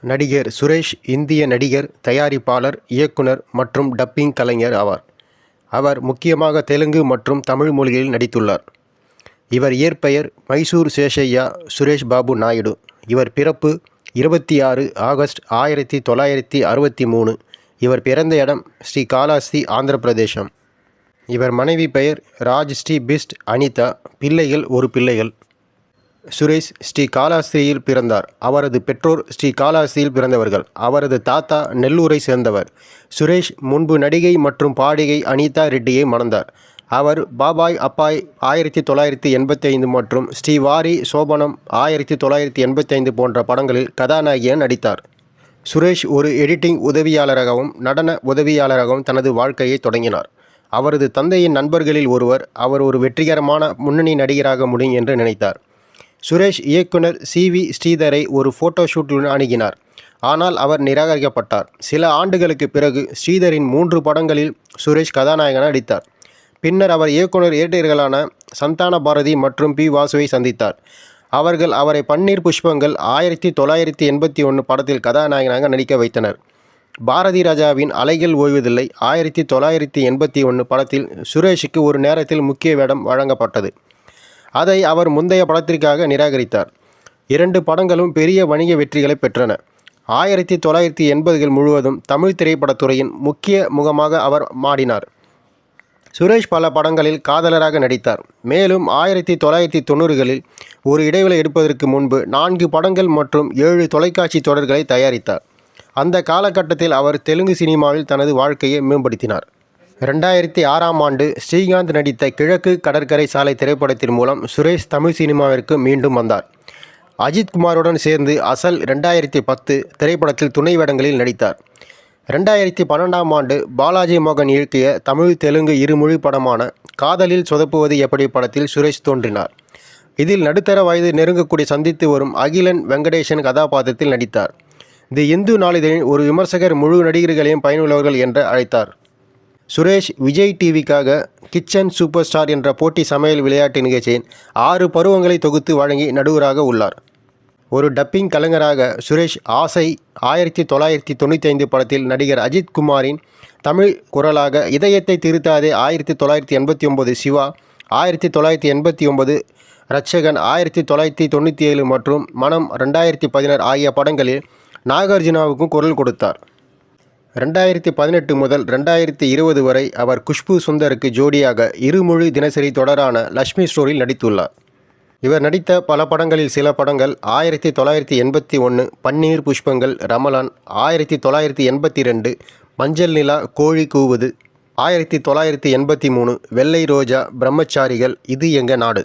நடிகர் சுரேஷ் இந்திய நடிகர் தயாரிப்பாளர் இயக்குனர் மற்றும் டப்பிங் கலைஞர் ஆவார். அவர் முக்கியமாக தெலுங்கு மற்றும் தமிழ் மொழிகளில் நடித்துள்ளார். இவர் இயற்பெயர் மைசூர் சேஷய்யா சுரேஷ் பாபு நாயுடு. இவர் பிறப்பு இருபத்தி ஆறு ஆகஸ்ட் ஆயிரத்தி தொள்ளாயிரத்தி அறுபத்தி மூணு இவர் பிறந்த இடம் ஸ்ரீ காலாஸ்தி ஆந்திர பிரதேசம். இவர் மனைவி பெயர் ராஜ் ஸ்ரீ பிஸ்ட் அனிதா. பிள்ளைகள் ஒரு பிள்ளைகள். சுரேஷ் ஸ்ரீ காலாஸ்திரியில் பிறந்தார். அவரது பெற்றோர் ஸ்ரீ காளாஸ்திரியில் பிறந்தவர்கள். அவரது தாத்தா நெல்லூரை சேர்ந்தவர். சுரேஷ் முன்பு நடிகை மற்றும் பாடிகை அனிதா ரெட்டியை மணந்தார். அவர் பாபாய் அப்பாய் ஆயிரத்தி தொள்ளாயிரத்தி எண்பத்தி ஐந்து மற்றும் ஸ்ரீ வாரி சோபனம் ஆயிரத்தி தொள்ளாயிரத்தி எண்பத்தி ஐந்து போன்ற படங்களில் கதாநாயகியாக நடித்தார். சுரேஷ் ஒரு எடிட்டிங் உதவியாளராகவும் நடன உதவியாளராகவும் தனது வாழ்க்கையை தொடங்கினார். அவரது தந்தையின் நண்பர்களில் ஒருவர் அவர் ஒரு வெற்றிகரமான முன்னணி நடிகராக முடியும் என்று நினைத்தார். சுரேஷ் இயக்குனர் சி வி ஸ்ரீதரை ஒரு ஃபோட்டோ ஷூட்டுடன் அணுகினார். ஆனால் அவர் நிராகரிக்கப்பட்டார். சில ஆண்டுகளுக்கு பிறகு ஸ்ரீதரின் மூன்று படங்களில் சுரேஷ் கதாநாயகனாக நடித்தார். பின்னர் அவர் இயக்குனர் இயற்றியர்களான சந்தான பாரதி மற்றும் பி வாசுவை சந்தித்தார். அவர்கள் அவரை பன்னீர் புஷ்பங்கள் ஆயிரத்தி தொள்ளாயிரத்தி எண்பத்தி ஒன்று படத்தில் கதாநாயகனாக நடிக்க வைத்தனர். பாரதி ராஜாவின் அலைகள் ஓய்வதில்லை. ஆயிரத்தி தொள்ளாயிரத்தி எண்பத்தி ஒன்று படத்தில் சுரேஷுக்கு ஒரு நேரத்தில் முக்கிய வேடம் வழங்கப்பட்டது. அதை அவர் முந்தைய படத்திற்காக நிராகரித்தார். இரண்டு படங்களும் பெரிய வணிக வெற்றிகளை பெற்றன. ஆயிரத்தி தொள்ளாயிரத்தி எண்பதுகள் முழுவதும் தமிழ் திரைப்படத்துறையின் முக்கிய முகமாக அவர் மாடினார். சுரேஷ் பல படங்களில் காதலராக நடித்தார். மேலும் ஆயிரத்தி தொள்ளாயிரத்தி தொண்ணூறுகளில் ஒரு இடைவெளி எடுப்பதற்கு முன்பு நான்கு படங்கள் மற்றும் ஏழு தொலைக்காட்சி தொடர்களை தயாரித்தார். அந்த காலகட்டத்தில் அவர் தெலுங்கு சினிமாவில் தனது வாழ்க்கையை மேம்படுத்தினார். ரெண்டாயிரத்தி ஆறாம் ஆண்டு ஸ்ரீகாந்த் நடித்த கிழக்கு கடற்கரை சாலை திரைப்படத்தின் மூலம் சுரேஷ் தமிழ் சினிமாவிற்கு மீண்டும் வந்தார். அஜித் குமாருடன் சேர்ந்து அசல் ரெண்டாயிரத்தி பத்து திரைப்படத்தில் துணை வேடங்களில் நடித்தார். ரெண்டாயிரத்தி பன்னெண்டாம் ஆண்டு பாலாஜி மோகன் இயக்கிய தமிழ் தெலுங்கு இருமொழி படமான காதலில் சொதப்புவது எப்படி படத்தில் சுரேஷ் தோன்றினார். இதில் நடுத்தர வயது நெருங்கக்கூடிய சந்தித்து வரும் அகிலன் வெங்கடேசன் கதாபாத்திரத்தில் நடித்தார். தி இந்து நாளிதழின் ஒரு விமர்சகர் முழு நடிகர்களையும் பயனுள்ளவர்கள் என்று அழைத்தார். சுரேஷ் விஜய் டிவிக்காக கிச்சன் சூப்பர் ஸ்டார் என்ற போட்டி சமையல் விளையாட்டு நிகழ்ச்சியின் ஆறு பருவங்களை தொகுத்து வழங்கி நடுவராக உள்ளார். ஒரு டப்பிங் கலைஞராக சுரேஷ் ஆசை ஆயிரத்தி தொள்ளாயிரத்தி தொண்ணூற்றி ஐந்து படத்தில் நடிகர் அஜித் குமாரின் தமிழ் குரலாக இதயத்தை திருத்தாதே ஆயிரத்தி தொள்ளாயிரத்தி எண்பத்தி ஒம்பது சிவா ஆயிரத்தி தொள்ளாயிரத்தி எண்பத்தி ஒம்பது ரட்சகன் ஆயிரத்தி தொள்ளாயிரத்தி தொண்ணூற்றி ஏழு மற்றும் மனம் ரெண்டாயிரத்தி பதினாறு ஆகிய படங்களில் நாகார்ஜுனாவுக்கும் குரல் கொடுத்தார். ரெண்டாயிரத்தி பதினெட்டு முதல் ரெண்டாயிரத்தி இருபது வரை அவர் குஷ்பு சுந்தருக்கு ஜோடியாக இருமொழி தினசரி தொடரான லக்ஷ்மி ஸ்டோரியில் நடித்துள்ளார். இவர் நடித்த பல படங்களில் சில படங்கள் ஆயிரத்தி தொள்ளாயிரத்தி எண்பத்தி ஒன்று பன்னீர் புஷ்பங்கள் ரமலான் ஆயிரத்தி தொள்ளாயிரத்தி எண்பத்தி ரெண்டு மஞ்சள் நிலா கோழி கூவுது ஆயிரத்தி தொள்ளாயிரத்தி எண்பத்தி மூணு வெள்ளை ரோஜா பிரம்மச்சாரிகள் இது எங்க நாடு.